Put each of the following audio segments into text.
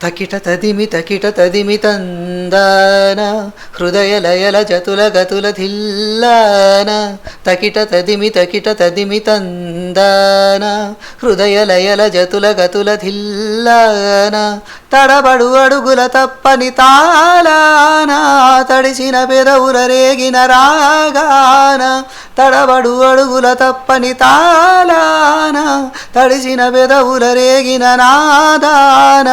తకిట తదిమి తకిట తదిమి తందాన హృదయ లయల జతుల గతుల ధిల్లాన తకిట తదిమి తకిట తదిమి తందాన హృదయ లయల జతుల గతుల ధిల్లాన తడబడు అడుగుల తప్పని తాళాన తడిసిన పెదవుల రేగిన రాగాన తడబడు అడుగుల తప్పని తాళాన తడిసిన పెదవుల రేగిన నాదాన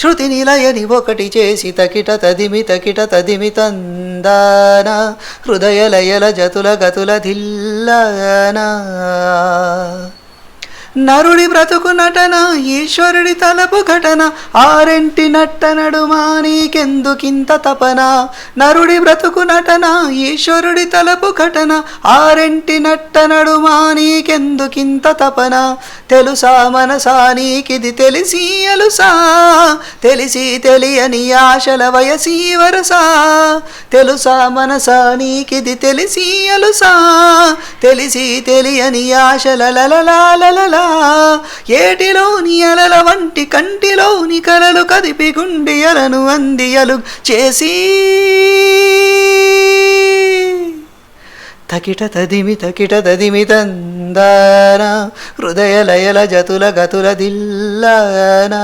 శృతి నిలయని ఒకటి చేసి తకిట తదిమి తకిట తదిమి తందాన హృదయ లయల జతుల గతుల ధిల్లానా. నరుడి బ్రతుకు నటన ఈశ్వరుడి తలపు ఘటన ఆరెంటి నట్ట నడుమా నీకెందుకింత తపన? నరుడి బ్రతుకు నటన ఈశ్వరుడి తలపు ఘటన ఆరెంటి నట్ట నడుమా నీకెందుకింత తపన? తెలుసా మనసా నీకిది తెలిసి అలుసా? తెలిసి తెలియని ఆశల వయసీ వరసా? తెలుసా మనసా నీకిది తెలిసి అలుసా? తెలిసి తెలియని ఆశల లలలా ఏటిలోని అలల వంటి కంటిలోని కలలు కదిపి గుండియలను అందియలు చేసి. తకిట తదిమి తకిట తదిమి తందాన హృదయ లయల జతుల గతుల దిల్లానా.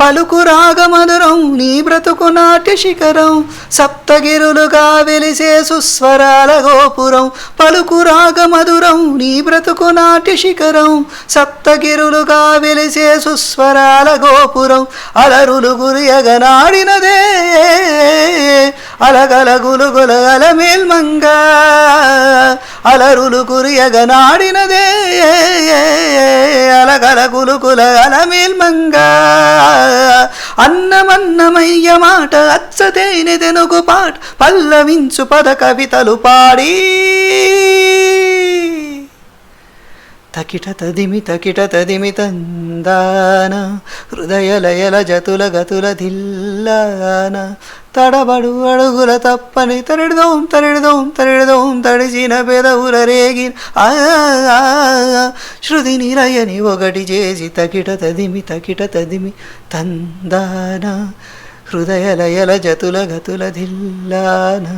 పలుకు రాగమధురం నీ బ్రతుకు నాట్య శిఖరం సప్తగిరులుగా వెలిసే సుస్వరాల గోపురం. పలుకు రాగమధురం నీ బ్రతుకు నాట్య శిఖరం సప్తగిరులుగా వెలిసే సుస్వరాల గోపురం. అలరులు గురియగనాడినదే అలగలగులు గులగల అలమేల్మంగా అలరులు గురియగనాడినదే అలగలగులు గులగల మేల్మంగా. అన్నమన్నమయ్య మాట అచ్చతేనె తెనుగు పాట పల్లవించు పద కవితలు పాడి. తకిట తదిమి తకిట తదిమి తందాన హృదయ లయల జతుల గతుల దిల్లాన తడబడు అడుగుల తప్పని తరిడదోం తరిడదోం తరిడదోం తడిచిన పెదవుల రేగి శృతి నిరయని ఒకటి చేసి తకిట తదిమి తకిట తదిమి తందాన హృదయ లయల జతుల గతుల దిల్లానా